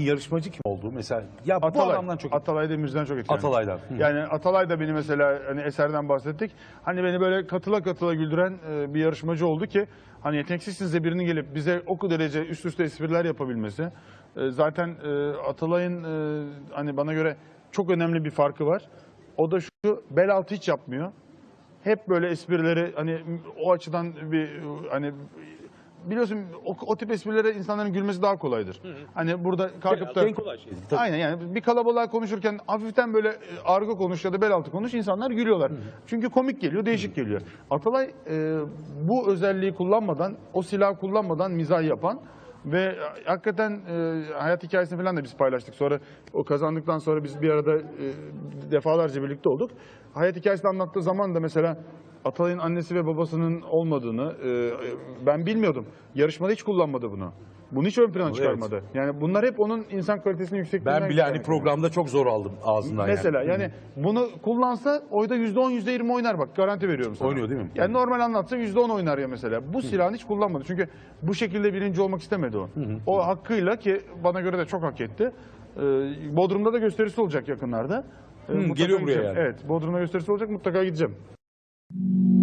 yarışmacı kim oldu? Mesela ya bu Atalay. adamdan çok Atalay Demirci'den çok etkilendim. Atalay'dan. Hı. Yani Atalay da beni mesela hani eserden bahsettik. Hani beni böyle katıla katıla güldüren e, bir yarışmacı oldu ki hani yeteneksizsiniz birinin gelip bize o derece üst üste espriler yapabilmesi. E, zaten e, Atalay'ın e, hani bana göre çok önemli bir farkı var. O da şu bel altı hiç yapmıyor. Hep böyle esprileri hani o açıdan bir hani biliyorsun o, o tip esprilere insanların gülmesi daha kolaydır. Hani burada kalkıp da En kolay şey. Tabii. Aynen yani bir kalabalığa konuşurken hafiften böyle e, argo konuş ya da bel altı konuş insanlar gülüyorlar. Çünkü komik geliyor, değişik geliyor. Atalay e, bu özelliği kullanmadan, o silahı kullanmadan mizah yapan ve e, hakikaten e, hayat hikayesini falan da biz paylaştık. Sonra o kazandıktan sonra biz bir arada e, defalarca birlikte olduk. Hayat hikayesini anlattığı zaman da mesela Atalay'ın annesi ve babasının olmadığını e, ben bilmiyordum. Yarışmada hiç kullanmadı bunu. Bunu hiç ön plana Evet. çıkarmadı. Yani bunlar hep onun insan kalitesinin yüksekliğinden Ben bile hani programda çok zor aldım ağzından Mesela yani. yani bunu kullansa oyda %10 %20 oynar bak garanti veriyorum sana. Oynuyor değil mi? Yani normal anlatsa %10 oynar ya mesela. Bu silahını hiç kullanmadı. Çünkü bu şekilde birinci olmak istemedi o. O hakkıyla ki bana göre de çok hak etti. Ee, Bodrum'da da gösterisi olacak yakınlarda. Ee, mutlaka geliyor buraya gideceğim. yani. Evet Bodrum'da gösterisi olacak mutlaka gideceğim. Mm-hmm.